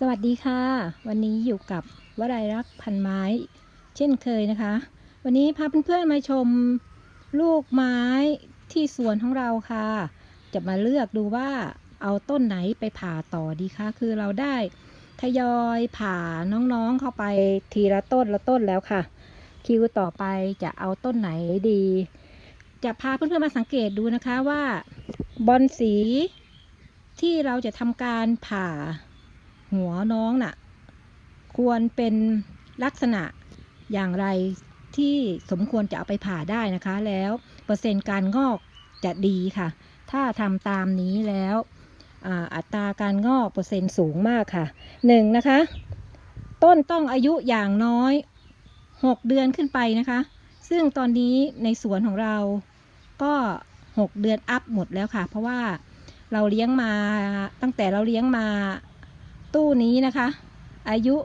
สวัสดีค่ะ วันนี้อยู่กับวลัยรักพันไม้ เช่นเคยนะคะ วันนี้พาเพื่อนๆมาชมลูกไม้ที่สวนของเราค่ะ จะมาเลือกดูว่าเอาต้นไหนไปผ่าต่อดีคะคือเราได้ทยอยผ่าน้องๆเข้าไปทีละต้นละต้นแล้วค่ะ คิวต่อไปจะเอาต้นไหนดี จะพาเพื่อนๆมาสังเกตดูนะคะว่าบอลสีที่เราจะทำการผ่า หัวน้องน่ะ ควรเป็นลักษณะอย่างไรที่สมควรจะเอาไปผ่าได้นะคะ แล้วเปอร์เซ็นต์การงอกจะดีค่ะ ถ้าทำตามนี้แล้วอัตราการงอกเปอร์เซ็นต์สูงมากค่ะหนึ่งนะคะ ต้นต้องอายุอย่างน้อย 6 เดือนขึ้นไปนะคะ ซึ่งตอนนี้ในสวนของเราก็ 6 เดือนอัพหมดแล้วค่ะ เพราะว่าเราเลี้ยงมาตั้งแต่เราเลี้ยงมา ตู้นี้นะคะ อายุ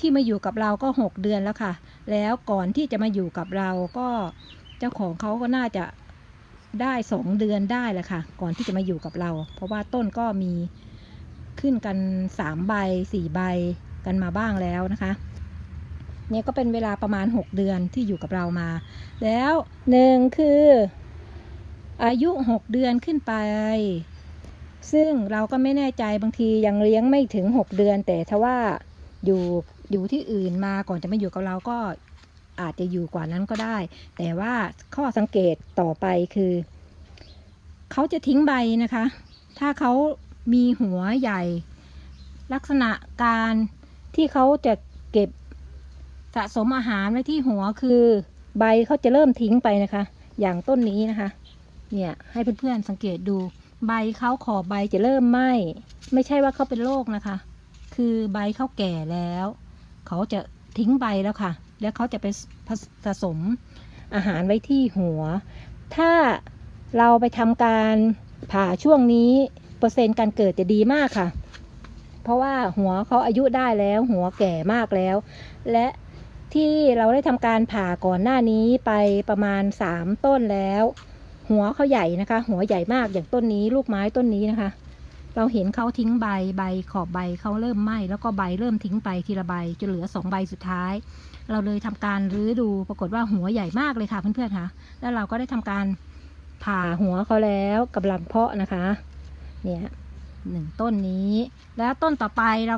ที่มาอยู่กับเราก็ 6 เดือนแล้วค่ะ แล้วก่อนที่จะมาอยู่กับเราก็เจ้าของเขาก็น่าจะได้ 2 เดือนได้แหละค่ะ ก่อนที่จะมาอยู่กับเรา เพราะว่าต้นก็มีขึ้นกัน3ใบ4ใบกันมาบ้างแล้วนะคะเนี่ยก็เป็นเวลาประมาณ 6 เดือนที่อยู่กับเรามา แล้วหนึ่งคือ อายุ 6 เดือนขึ้นไป ซึ่งเราก็ไม่แน่ใจบางทียังเลี้ยงไม่ถึง 6 เดือน แต่ถ้าว่าอยู่อยู่ที่อื่นมาก่อนจะมาอยู่กับเราก็อาจจะอยู่กว่านั้นก็ได้ แต่ว่าข้อสังเกตต่อไปคือ เขาจะทิ้งใบนะคะ ถ้าเขามีหัวใหญ่ ลักษณะการที่เขาจะเก็บสะสมอาหารไว้ที่หัวคือใบเขาจะเริ่มทิ้งไปนะคะ อย่างต้นนี้นะคะ เนี่ยให้เพื่อนๆสังเกตดู ใบเขาขอบใบจะเริ่มไหม้ไม่ใช่ว่าเขาเป็นโรคนะคะ คือใบเขาแก่แล้ว เขาจะทิ้งใบแล้วค่ะ แล้วเขาจะไปผสสมอาหารไว้ที่หัว ถ้าเราไปทำการผ่าช่วงนี้ เปอร์เซ็นต์การเกิดจะดีมากค่ะ เพราะว่าหัวเขาอายุได้แล้วหัวแก่มากแล้ว และที่เราได้ทำการผ่าก่อนหน้านี้ไปประมาณ 3 ต้นแล้ว หัวเขาใหญ่นะคะ หัวใหญ่มากอย่างต้นนี้ลูกไม้ต้นนี้นะคะ เราเห็นเขาทิ้งใบใบขอบใบเขาเริ่มไหม้แล้วก็ใบเริ่มทิ้งไปทีละใบจนเหลือสองใบสุดท้าย เราเลยทำการรื้อดูปรากฏว่าหัวใหญ่มากเลยค่ะเพื่อนๆค่ะแล้วเราก็ได้ทำการผ่าหัวเขาแล้วกำลังเพาะนะคะ เนี่ยหนึ่งต้นนี้ แล้วต้นต่อไปเรา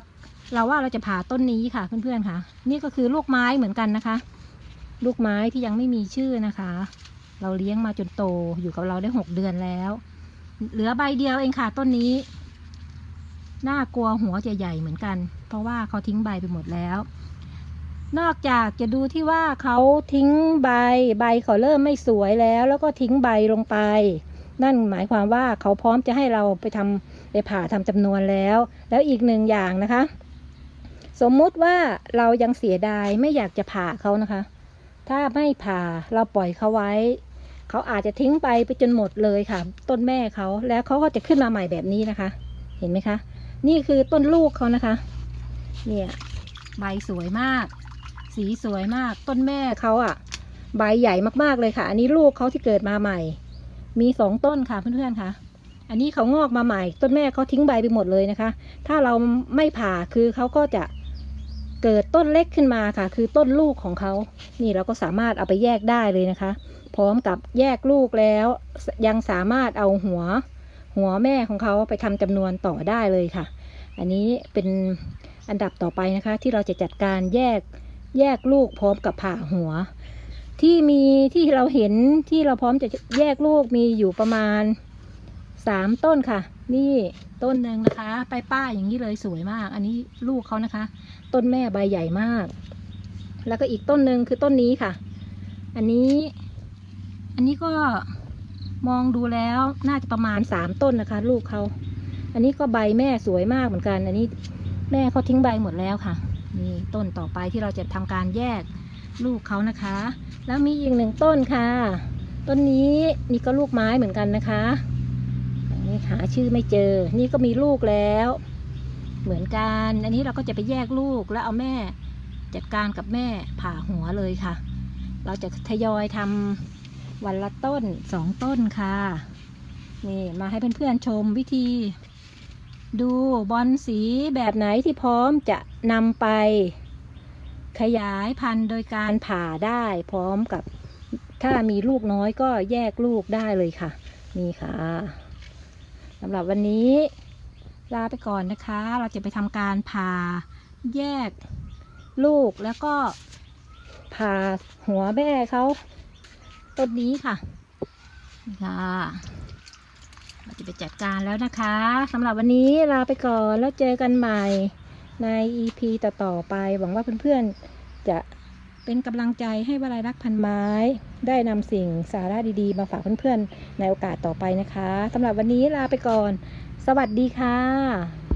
เราว่าเราจะผ่าต้นนี้ค่ะเพื่อนๆค่ะ นี่ก็คือลูกไม้เหมือนกันนะคะ ลูกไม้ที่ยังไม่มีชื่อนะคะ เราเลี้ยงมาจนโตอยู่กับเราได้หกเดือนแล้ว เหลือใบเดียวเองค่ะต้นนี้ น่ากลัวหัวจะใหญ่เหมือนกัน เพราะว่าเขาทิ้งใบไปหมดแล้ว นอกจากจะดูที่ว่าเขาทิ้งใบใบเขาเริ่มไม่สวยแล้ว แล้วก็ทิ้งใบลงไป นั่นหมายความว่าเขาพร้อมจะให้เราไปทำไปผ่าทำจำนวนแล้ว แล้วอีกหนึ่งอย่างนะคะ สมมุติว่าเรายังเสียดายไม่อยากจะผ่าเขานะคะ ถ้าไม่ผ่าเราปล่อยเขาไว้ เขาอาจจะทิ้งไปไปจนหมดเลยค่ะ ต้นแม่เขาแล้วเขาก็จะขึ้นมาใหม่แบบนี้นะคะ เห็นไหมคะ นี่คือต้นลูกเขานะคะ เนี่ยใบสวยมาก สีสวยมาก ต้นแม่เขาอะ่ะ ใบใหญ่มากๆเลยค่ะ อันนี้ลูกเขาที่เกิดมาใหม่ มีสองต้นค่ะเพื่อนๆค่ะ อันนี้เขางอกมาใหม่ ต้นแม่เขาทิ้งใบไปหมดเลยนะคะ ถ้าเราไม่ผ่าคือเขาก็จะเกิดต้นเล็กขึ้นมาค่ะ คือต้นลูกของเขา นี่เราก็สามารถเอาไปแยกได้เลยนะคะ พร้อมกับแยกลูกแล้ว ยังสามารถเอาหัวหัวแม่ของเขาไปทำจำนวนต่อได้เลยค่ะ อันนี้เป็นอันดับต่อไปนะคะ ที่เราจะจัดการแยกแยกลูกพร้อมกับผ่าหัว ที่มีที่เราเห็นที่เราพร้อมจะแยกลูกมีอยู่ประมาณสามต้นค่ะ นี่ต้นหนึ่งนะคะไปป้ายอย่างนี้เลยสวยมาก อันนี้ลูกเขานะคะ ต้นแม่ใบใหญ่มาก แล้วก็อีกต้นหนึ่งคือต้นนี้ค่ะ อันนี้ อันนี้ก็มองดูแล้วน่าจะประมาณสามต้นนะคะ ลูกเขาอันนี้ก็ใบแม่สวยมากเหมือนกัน อันนี้แม่เขาทิ้งใบหมดแล้วค่ะนี่ต้นต่อไปที่เราจะทำการแยกลูกเขานะคะ แล้วมีอีกหนึ่งต้นค่ะ ต้นนี้นี่ก็ลูกไม้เหมือนกันนะคะนนี้หาชื่อไม่เจอ นี่ก็มีลูกแล้ว เหมือนกัน อันนี้เราก็จะไปแยกลูกแล้วเอาแม่จัดการกับแม่ผ่าหัวเลยค่ะ เราจะทยอยทำ วันละต้นสองต้นค่ะ นี่มาให้เพื่อนๆชมวิธี ดูบอลสีแบบไหนที่พร้อมจะนำไป ขยายพันธุ์โดยการผ่าได้พร้อมกับ ถ้ามีลูกน้อยก็แยกลูกได้เลยค่ะ นี่ค่ะสำหรับวันนี้ลาไปก่อนนะคะ เราจะไปทำการผ่าแยกลูกแล้วก็ผ่าหัวแม่เขา ต้นนี้ค่ะนี่ค่ะเราจะไปจัดการแล้วนะคะสำหรับวันนี้ลาไปก่อนแล้วเจอกันใหม่ใน EP ต่อๆไป หวังว่าเพื่อนๆจะเป็นกำลังใจให้วลัยรักพันไม้ ได้นำสิ่งสาระดีๆ มาฝากเพื่อนๆในโอกาสต่อไปนะคะสำหรับวันนี้ลาไปก่อน สวัสดีค่ะ